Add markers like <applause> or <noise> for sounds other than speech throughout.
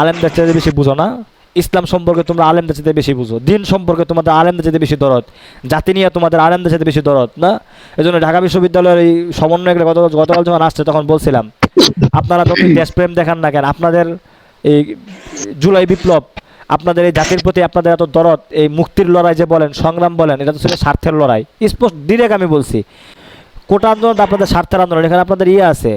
আলেমদের চাইতে বেশি বুঝো না। ইসলাম সম্পর্কে তোমরা আলেমদের চাইতে বেশি বুঝো। দিন সম্পর্কে তোমাদের আলেমদের চাইতে বেশি দরদ। জাতি নিয়ে তোমাদের আলেমদের চাইতে বেশি দরদ, না? এই জন্য ঢাকা বিশ্ববিদ্যালয়ের এই সমন্বয়করা গত গতকাল যখন আসছে, তখন বলছিলাম, আপনারা যত দেশপ্রেম দেখান না কেন? আপনাদের এই জুলাই বিপ্লব, আপনাদের এই জাতির প্রতি আপনাদের এত দরদ, এই মুক্তির লড়াই যে বলেন, সংগ্রাম বলেন, এটা তো ছিল স্বার্থের লড়াই। স্পষ্ট ডিরেক্ট আমি বলছি, কোটা আন্দোলন আপনাদের স্বার্থের আন্দোলন, এখানে আপনাদের ইয়ে আছে।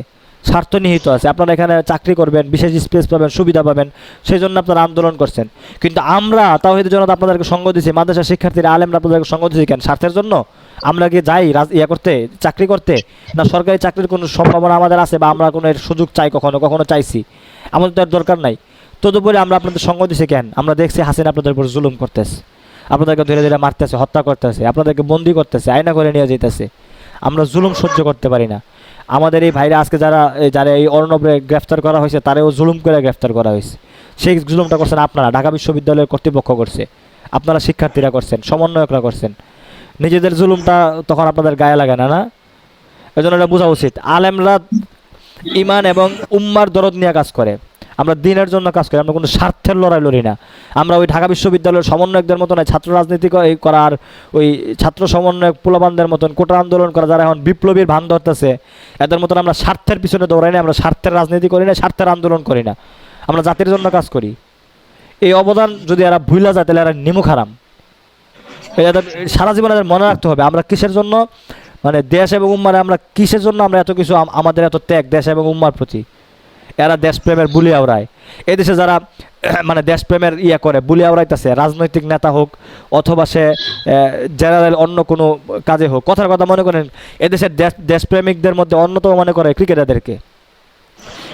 স্বার্থ নিহিত আছে। আপনারা এখানে চাকরি করবেন, বিশেষ স্পেস পাবেন, সুবিধা পাবেন সেই জন্য আপনারা আন্দোলন করছেন। কিন্তু আমরা, তাওহিদের জন্য তো আপনাদেরকে সঙ্গ দিচ্ছি মাদ্রাসা শিক্ষার্থীরা, আলেমরা আপনাদেরকে সঙ্গ দিচ্ছি কেন? স্বার্থের জন্য? আমরা কি যাই ইয়ে করতে, চাকরি করতে? না সরকারি চাকরির কোনো সম্ভাবনা আমাদের আছে বা আমরা কোনো এর সুযোগ চাই কখনো কখনো চাইছি? আমাদের তো আর দরকার নাই। তদুপরি আমরা আপনাদের সঙ্গ দিছি কেন? আমরা দেখছি হাসিনা আপনাদের উপর জুলুম করতেছে। আপনাদেরকে ধীরে ধীরে মারতেছে, হত্যা করতেছে, আপনাদেরকে বন্দি করতেছে, আয়না করে নিয়ে যেতেছে আমরা জুলুম সহ্য করতে পারি না। আমাদের এই ভাইরা আজকে যারা যারা এই অর্ণবে গ্রেফতার করা হয়েছে, তারাও জুলুম করে গ্রেফতার করা হয়েছে। সেই জুলুমটা করছেন আপনারা, ঢাকা বিশ্ববিদ্যালয়ের কর্তৃপক্ষ করছে। আপনারা শিক্ষার্থীরা করছেন, সমন্বয়করা করছেন। নিজেদের জুলুমটা তখন আপনাদের গায়ে লাগে না না? এই জন্য এটা বোঝা উচিত। আলেমরা ইমান এবং উম্মার দরদ নিয়ে কাজ করে। আমরা দিনের জন্য কাজ করি, আমরা কোনো স্বার্থের লড়াই লড়ি না। আমরা ওই ঢাকা বিশ্ববিদ্যালয়ের সমন্বয়কদের মতন এই ছাত্র রাজনীতি করার, ওই ছাত্র সমন্বয়ক পোলাবানদের মতন কোটা আন্দোলন করা যারা এখন বিপ্লবীর ভান ধরতেছে, এদের মতন আমরা স্বার্থের পিছনে দৌড়াই না, আমরা স্বার্থের রাজনীতি করি না, স্বার্থের আন্দোলন করি না। আমরা জাতির জন্য কাজ করি। এই অবদান যদি এরা ভুলা যায়, তাহলে এরা নিমুখ হারাম এদের সারা জীবন এদের মনে রাখতে হবে, আমরা কিসের জন্য? মানে দেশ এবং উম্মারে আমরা কিসের জন্য আমরা এত কিছু আমাদের এত ত্যাগ, দেশ এবং উম্মার প্রতি? এরা দেশপ্রেমের বুলি আওড়ায়। এদেশে যারা <clears throat> মানে দেশপ্রেমের ইয়ে করে, বুলি আওড়াইতেছে, রাজনৈতিক নেতা হোক অথবা সে জেনারেল অন্য কোনো কাজে হোক। কথার কথা মনে করেন, এদেশের দেশ, দেশপ্রেমিকদের মধ্যে অন্যতম মনে করে ক্রিকেটারদেরকে।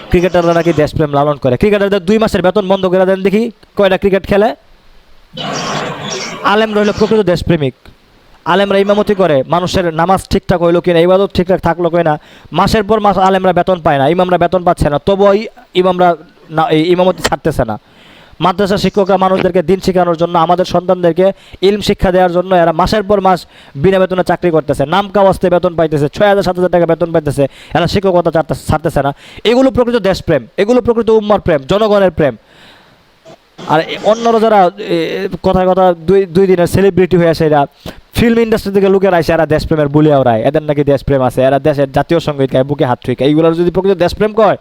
ক্রিকেটাররা নাকি দেশপ্রেম লালন করে। ক্রিকেটারদের দুই মাসের বেতন বন্ধ করে দেন দেখি, কয়টা ক্রিকেট খেলে? আলেম রইল প্রকৃত দেশপ্রেমিক। আলেমরা ইমামতি করে, মানুষের নামাজ ঠিকঠাক হইল কিনা, ইবাদত ঠিকঠাক থাকল কিনা, মাসের পর মাস আলেমরা বেতন পায় না, ইমামরা বেতন পাচ্ছে না, তবুও ইমামরা না ইমামতি ছাড়তেছে না। মাদ্রাসা শিক্ষকরা মানুষদেরকে দিন শেখানোর জন্য, আমাদের সন্তানদেরকে ইলম শিক্ষা দেওয়ার জন্য এরা মাসের পর মাস বিনা বেতনে চাকরি করতেছে, নাম কাওয়াস্তে বেতন পাইতেছে, ছয় হাজার, সাত হাজার টাকা বেতন পাইতেছে, এরা শিক্ষকতা ছাড়তেছে না। এগুলো প্রকৃত দেশপ্রেম, এগুলো প্রকৃত উম্মার প্রেম, জনগণের প্রেম। আর অন্যরা যারা কথা কথা দুই দুই দিনের সেলিব্রিটি হয়ে আসে এরা ফিল্ম ইন্ডাস্ট্রি থেকে লোকের আসে এরা দেশপ্রেমের বলে ওরায় এদের নাকি দেশপ্রেম আছে, এরা দেশের জাতীয় সংগীত গায়, বুকে হাত ঠুইকায় এইগুলোর যদি প্রকৃত দেশপ্রেম কয়,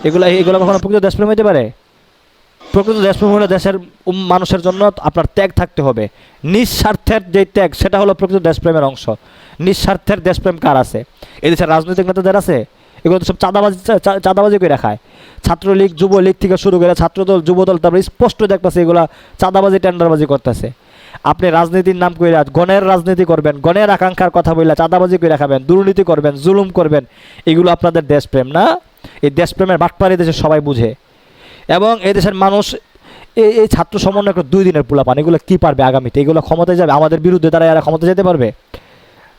এগুলো এগুলো কখনো প্রকৃত দেশপ্রেম হতে পারে? প্রকৃত দেশপ্রেম হলে দেশের মানুষের জন্য আপনার ত্যাগ থাকতে হবে। নিঃস্বার্থের যে ত্যাগ, সেটা হলো প্রকৃত দেশপ্রেমের অংশ। নিঃস্বার্থের দেশপ্রেম কার আছে? এদেশের রাজনৈতিক নেতাদের আছে? এগুলো তো সব চাঁদাবাজি চাঁদাবাজি করে রাখায় ছাত্রলীগ, যুবলীগ থেকে শুরু করে ছাত্রদল, যুবদল, তারপরে স্পষ্ট দেখতেছে এগুলা চাঁদাবাজি, টেন্ডারবাজি করতেছে। আপনি রাজনীতির নাম করে গণের রাজনীতি করবেন, গণের আকাঙ্ক্ষার কথা বললে চাঁদাবাজি করে রাখাবেন দুর্নীতি করবেন, জুলুম করবেন, এগুলো আপনাদের দেশপ্রেম না? এই দেশপ্রেমের বাটপাড়ি দেশে সবাই বুঝে। এবং এই দেশের মানুষ এই এই ছাত্র সমন্বয় দুই দিনের পোলাপান, এগুলো কী পারবে আগামীতে? এগুলো ক্ষমতায় যাবে? আমাদের বিরুদ্ধে তারা এরা ক্ষমতা যেতে পারবে?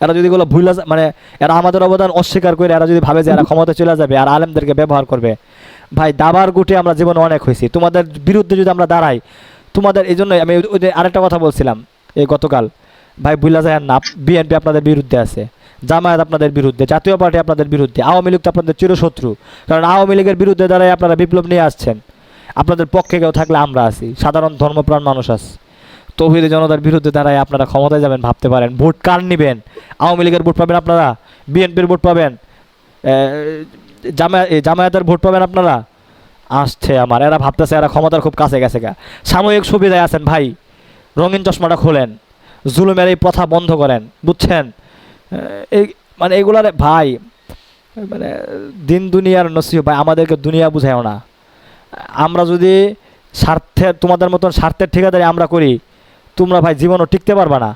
এরা যদি এগুলো ভুলা মানে এরা আমাদের অবদান অস্বীকার করে এরা যদি ভাবে যে এরা ক্ষমতা চলে যাবে আর আলেমদেরকে ব্যবহার করবে। ভাই, দাবার গুটে আমরা জীবনে অনেক হয়েছি। তোমাদের বিরুদ্ধে যদি আমরা দাঁড়াই তোমাদের এই জন্যই আমি ওই- আরেকটা কথা বলছিলাম, এই গতকাল। ভাই বুল্লা যায় না বিএনপি আপনাদের বিরুদ্ধে আছে, জামায়াত আপনাদের বিরুদ্ধে, জাতীয় পার্টি আপনাদের বিরুদ্ধে, আওয়ামী লীগ তো আপনাদের চিরশত্রু, কারণ আওয়ামী লীগের বিরুদ্ধে দাঁড়াই আপনারা বিপ্লব নিয়ে আসছেন। আপনাদের পক্ষে কেউ থাকলে আমরা আছি, সাধারণ ধর্মপ্রাণ মানুষ আছে। তৌহিদি জনতার বিরুদ্ধে দাঁড়ায় আপনারা ক্ষমতায় যাবেন, ভাবতে পারেন। ভোট কার নেবেন? আওয়ামী লীগের ভোট পাবেন আপনারা? বিএনপির ভোট পাবেন? জামায়া জামায়াতের ভোট পাবেন আপনারা? আসছে আমার। এরা ভাবতেছে এরা ক্ষমতার খুব কাছে গেছে গা। সাময়িক সুবিধায় আছেন ভাই, রঙিন চশমাটা খোলেন, জুলুমের এই প্রথা বন্ধ করেন, বুঝছেন? এই মানে এগুলার ভাই মানে দিন দুনিয়ার নসিহ ভাই, আমাদেরকে দুনিয়া বুঝায়ও না। আমরা যদি স্বার্থের তোমাদের মতন স্বার্থের ঠিকাদারি আমরা করি, তোমরা ভাই জীবনও টিকতে পারবে না।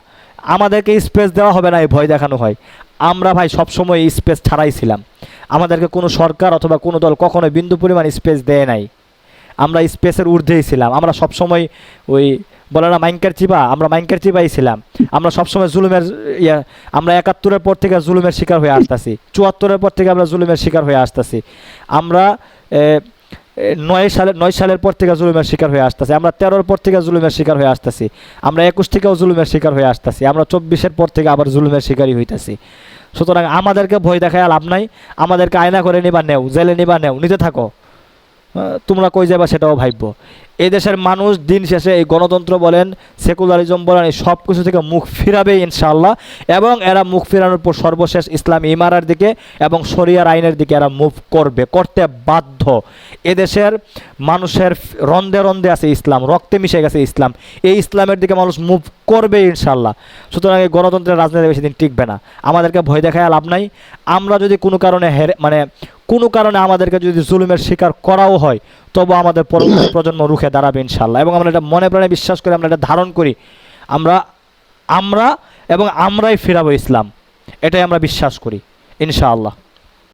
আমাদেরকে স্পেস দেওয়া হবে না এই ভয় দেখানো হয়। আমরা ভাই সবসময় স্পেস ছাড়াই ছিলাম। আমাদেরকে কোনো সরকার অথবা কোনো দল কখনোই বিন্দু পরিমাণ স্পেস দেয় নাই। আমরা স্পেসের ঊর্ধ্বেই ছিলাম। আমরা সবসময় ওই বলে না মাইনকার চিপা, আমরা মাইনকার চিপাই ছিলাম। আমরা সবসময় জুলুমের ইয়া, আমরা একাত্তরের পর থেকে জুলুমের শিকার হয়ে আসতেছি। চুয়াত্তরের পর থেকে আমরা জুলুমের শিকার হয়ে আসতেছি। আমরা নয় সালে, নয় সালের পর থেকে জুলুমের শিকার হয়ে আসতেছি। আমরা তেরোর পর থেকে জুলুমের শিকার হয়ে আসতেছি। আমরা একুশ থেকেও জুলুমের শিকার হয়ে আসতেছি। আমরা চব্বিশের পর থেকে আবার জুলুমের শিকারই হইতাছি। সুতরাং আমাদেরকে ভয় দেখায় লাভ নাই। আমাদেরকে আয়না করে নিবা নেও, জেলে নিবা নেও, নিতে থাকো। তোমরা কই যাবা সেটাও ভাবব। এই দেশের মানুষ দিন শেষে এই গণতন্ত্র বলেন, সেকুলারিজম বলেন, এই সব কিছু থেকে মুখ ফিরাবে ইনশাআল্লাহ। এবং এরা মুখ ফিরানোর পর সর্বশেষ ইসলাম ইমারার দিকে এবং শরিয়ার আইনের দিকে এরা মুভ করবে, করতে বাধ্য। এদেশের মানুষের রন্ধে রন্ধে আছে ইসলাম, রক্তে মিশে গেছে ইসলাম। এই ইসলামের দিকে মানুষ মুভ করবে ইনশাল্লাহ সুতরাং এই গণতন্ত্রের রাজনীতি বেশি দিন টিকবে না। আমাদেরকে ভয় দেখায় লাভ নাই। আমরা যদি কোনো কারণে হেরে মানে কোনো কারণে আমাদেরকে যদি জুলুমের শিকার করাও হয় তবু আমাদের পরবর্তী প্রজন্ম রুখে দাঁড়াবে ইনশাল্লাহ এবং আমরা এটা মনে প্রাণে বিশ্বাস করি, আমরা এটা ধারণ করি। আমরা আমরা এবং আমরাই ফিরাবো ইসলাম। এটাই আমরা বিশ্বাস করি, ইনশাআল্লাহ।